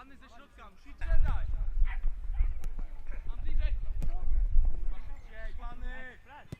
Anny ze środka, musi sprzedać! Mam bliżej! Pany!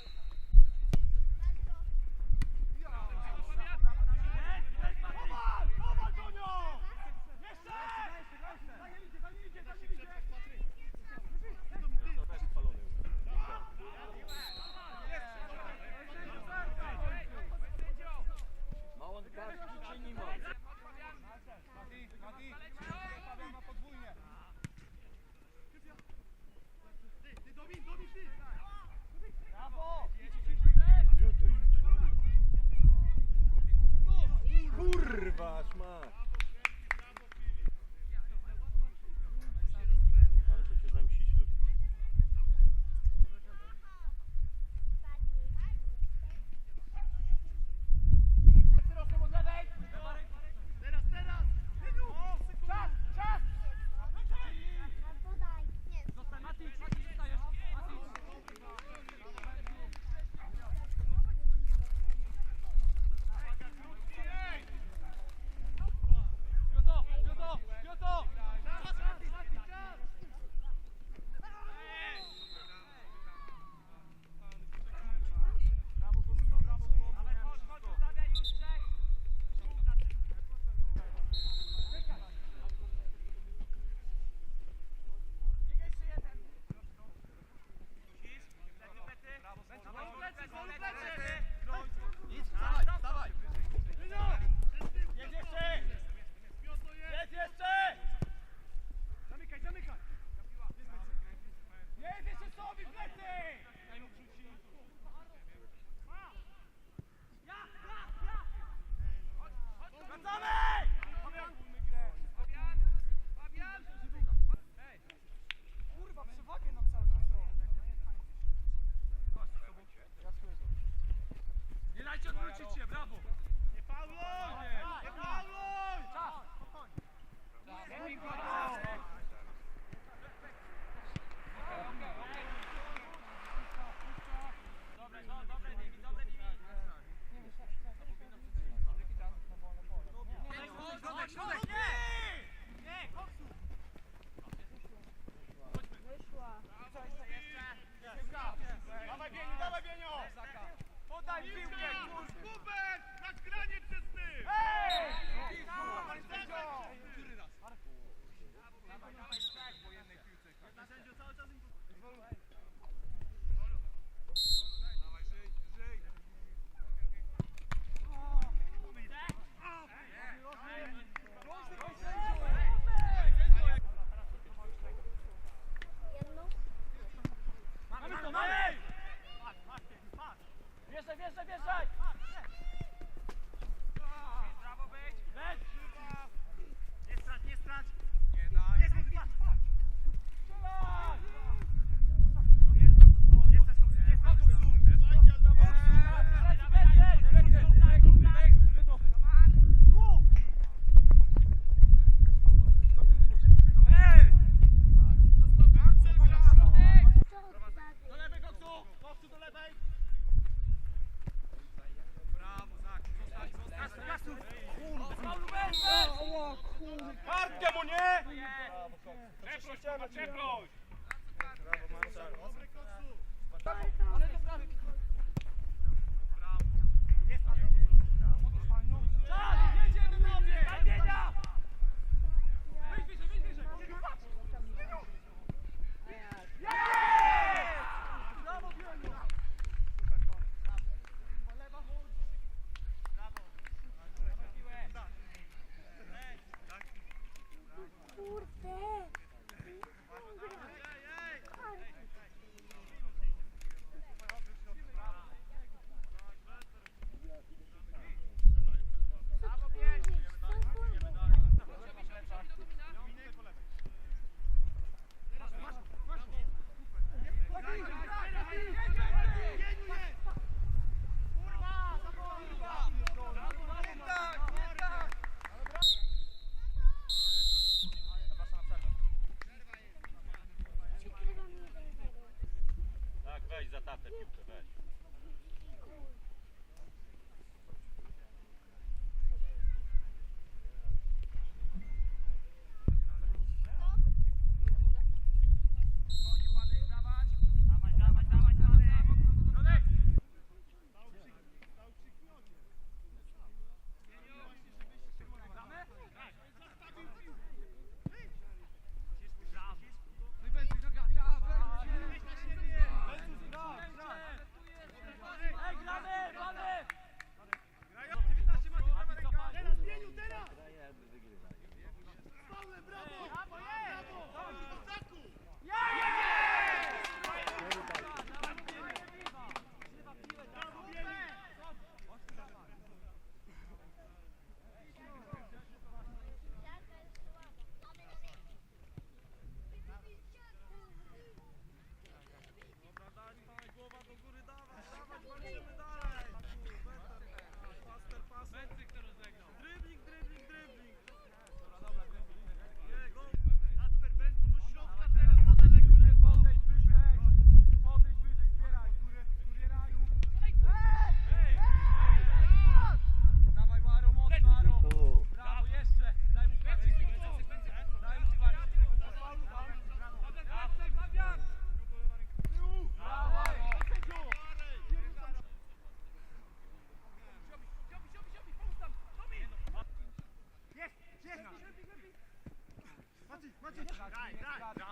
God.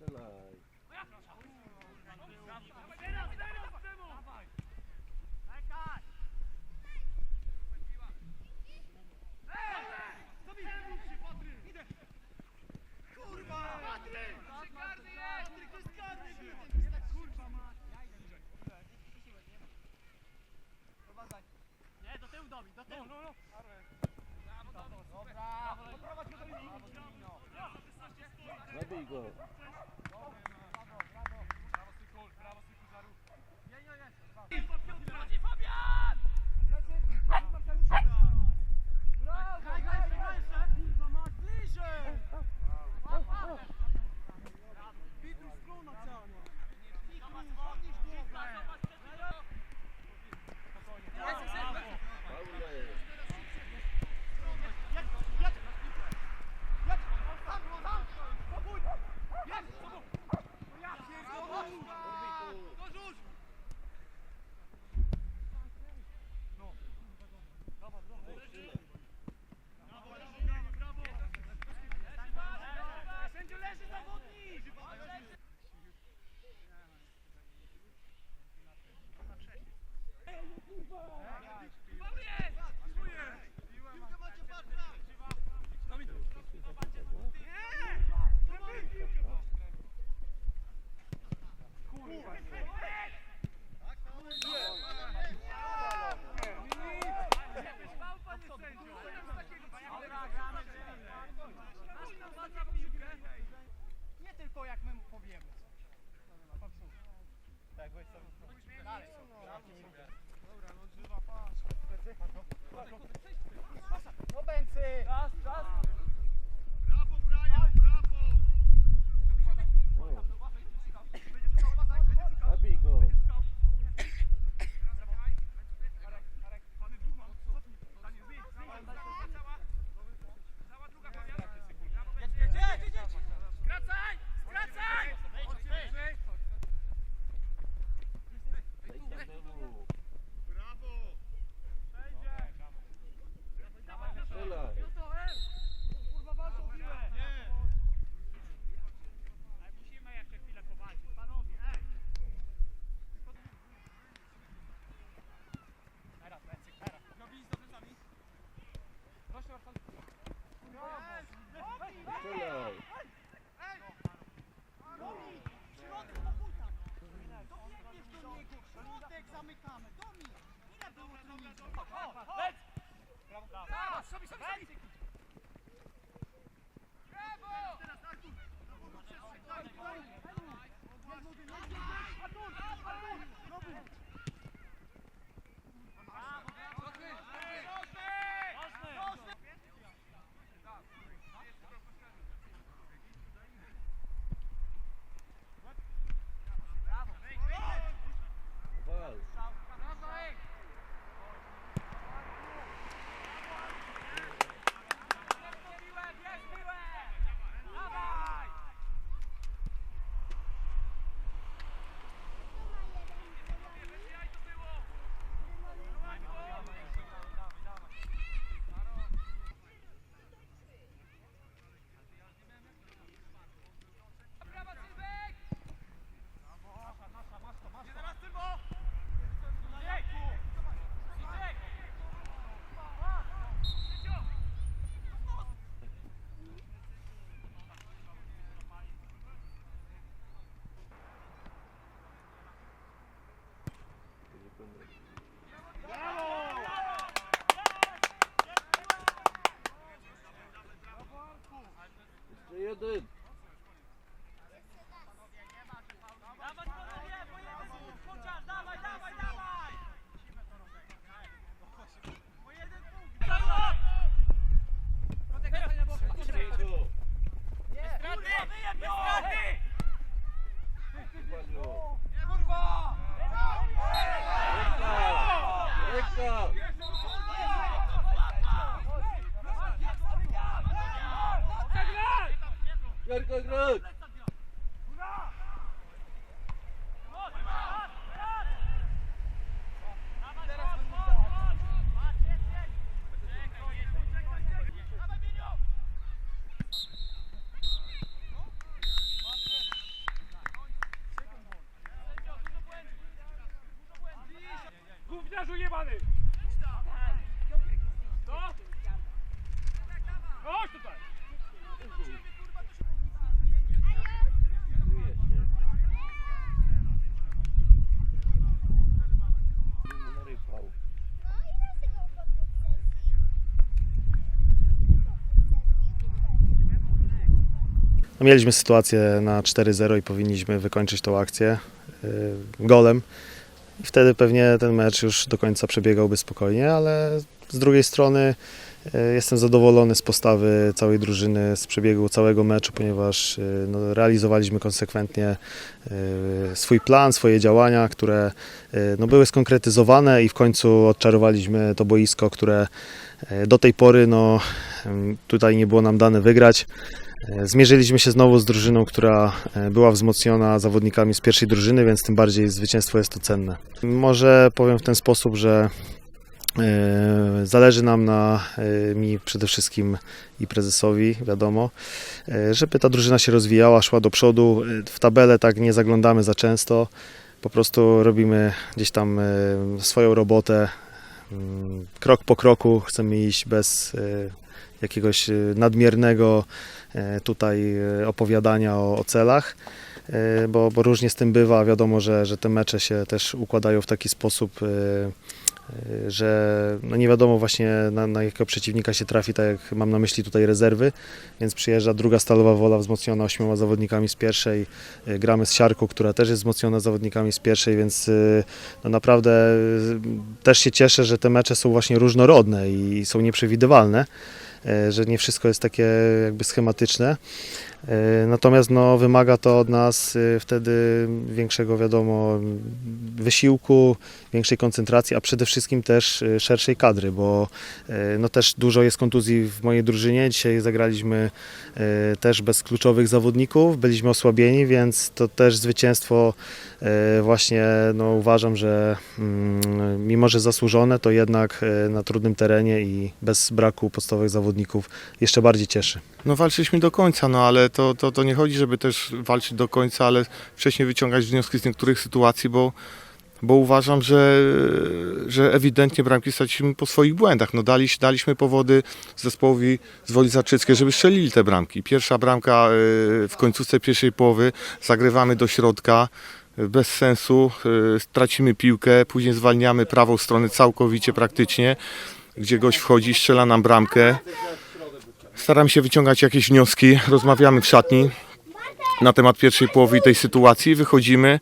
Strzelaj. No, no, no. Dobra. Dobra. Dobra. Dobra. Dobra. Dobra. Dobra. Dobra. Dobra. Let me go. Brawo! Grać. Gówniarzu jebany! Co? Chodź tutaj! Czujesz się. Bym narypał. No ile z tego No, mieliśmy sytuację na 4-0 i powinniśmy wykończyć tą akcję y, golem. I wtedy pewnie ten mecz już do końca przebiegałby spokojnie, ale z drugiej strony y, jestem zadowolony z postawy całej drużyny, z przebiegu całego meczu, ponieważ y, no, realizowaliśmy konsekwentnie swój plan, swoje działania, które no, były skonkretyzowane i w końcu odczarowaliśmy to boisko, które do tej pory no, ym, tutaj nie było nam dane wygrać. E, Zmierzyliśmy się znowu z drużyną, która e, była wzmocniona zawodnikami z pierwszej drużyny, więc tym bardziej zwycięstwo jest to cenne. Może powiem w ten sposób, że e, zależy nam na mi przede wszystkim i prezesowi, wiadomo, żeby ta drużyna się rozwijała, szła do przodu. W tabelę tak nie zaglądamy za często. Po prostu robimy gdzieś tam swoją robotę. mm, Krok po kroku chcemy iść bez jakiegoś nadmiernego tutaj e, opowiadania o, o celach, e, bo, bo różnie z tym bywa. Wiadomo, że, że te mecze się też układają w taki sposób, e, e, że no nie wiadomo właśnie na, na jakiego przeciwnika się trafi, tak jak mam na myśli tutaj rezerwy, więc przyjeżdża druga Stalowa Wola wzmocniona ośmioma zawodnikami z pierwszej, e, gramy z Siarką, która też jest wzmocniona zawodnikami z pierwszej, więc e, no naprawdę e, też się cieszę, że te mecze są właśnie różnorodne i są nieprzewidywalne. e, że nie wszystko jest takie jakby schematyczne. E, Natomiast no, wymaga to od nas e, wtedy większego, wiadomo, wysiłku, większej koncentracji, a przede wszystkim też e, szerszej kadry, bo e, no, też dużo jest kontuzji w mojej drużynie. Dzisiaj zagraliśmy e, też bez kluczowych zawodników, byliśmy osłabieni, więc to też zwycięstwo właśnie no, uważam, że mm, mimo, że zasłużone, to jednak na trudnym terenie i bez braku podstawowych zawodników jeszcze bardziej cieszy. No walczyliśmy do końca, no ale to, to, to nie chodzi, żeby też walczyć do końca, ale wcześniej wyciągać wnioski z niektórych sytuacji, bo, bo uważam, że, że ewidentnie bramki straciliśmy po swoich błędach. No daliś, daliśmy powody zespołowi z Woli Zaczyckiej, żeby strzelili te bramki. Pierwsza bramka y, w końcówce pierwszej połowy, zagrywamy do środka, bez sensu, y, tracimy piłkę, później zwalniamy prawą stronę całkowicie praktycznie, gdzie gość wchodzi, strzela nam bramkę. Staramy się wyciągać jakieś wnioski, rozmawiamy w szatni na temat pierwszej połowy tej sytuacji, wychodzimy.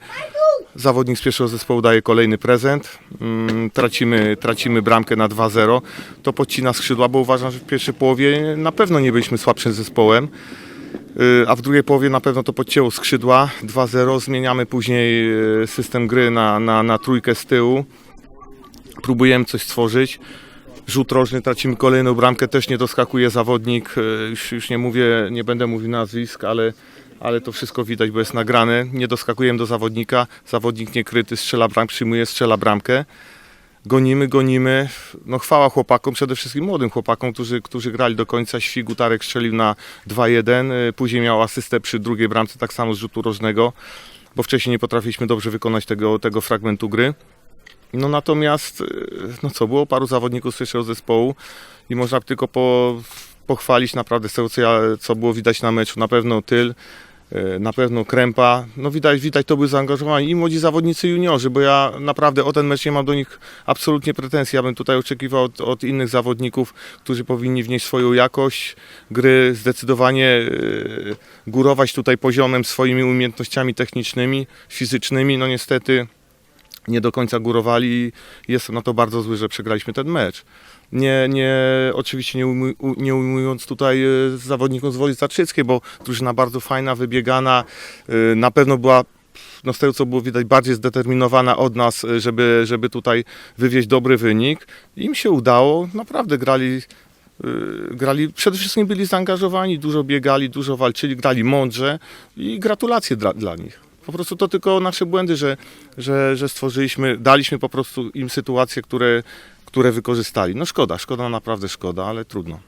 Zawodnik z pierwszego zespołu daje kolejny prezent. Mm, Tracimy, tracimy bramkę na 2-0. To podcina skrzydła, bo uważam, że w pierwszej połowie na pewno nie byliśmy słabszym zespołem. Y, A w drugiej połowie na pewno to podcięło skrzydła. 2-0. Zmieniamy później y, system gry na, na, na trójkę z tyłu. Próbujemy coś stworzyć. Rzut rożny, tracimy kolejną bramkę, też nie doskakuje zawodnik. y, Już, już nie mówię, nie będę mówił nazwisk, ale, ale to wszystko widać, bo jest nagrane. Nie doskakujemy do zawodnika, zawodnik niekryty, strzela bramkę, przyjmuje, strzela bramkę. Gonimy, gonimy. No chwała chłopakom, przede wszystkim młodym chłopakom, którzy, którzy grali do końca. Świgutarek strzelił na 2-1, y, później miał asystę przy drugiej bramce, tak samo z rzutu rożnego, bo wcześniej nie potrafiliśmy dobrze wykonać tego, tego fragmentu gry. No natomiast, y, no co, było paru zawodników z pierwszego zespołu i można tylko po, pochwalić naprawdę z tego, co, ja, co było widać na meczu. Na pewno Tyl, y, na pewno Krępa. No widać, widać to były zaangażowani i młodzi zawodnicy juniorzy, bo ja naprawdę o ten mecz nie mam do nich absolutnie pretensji. Ja bym tutaj oczekiwał od, od innych zawodników, którzy powinni wnieść swoją jakość gry, zdecydowanie y, górować tutaj poziomem swoimi umiejętnościami technicznymi, fizycznymi. No niestety nie do końca górowali jestem na to bardzo zły, że przegraliśmy ten mecz. Nie, nie, oczywiście nie, ujmuj, nie ujmując tutaj e, zawodnikom z Woli Zatrzyckiej, bo drużyna bardzo fajna, wybiegana, e, na pewno była no z tego co było widać bardziej zdeterminowana od nas, e, żeby, żeby tutaj wywieźć dobry wynik. Im się udało, naprawdę grali, grali, przede wszystkim byli zaangażowani, dużo biegali, dużo walczyli, grali mądrze i gratulacje dla, dla nich. Po prostu to tylko nasze błędy, że, że, że stworzyliśmy, daliśmy po prostu im sytuacje, które, które wykorzystali. No szkoda, szkoda, naprawdę szkoda, ale trudno.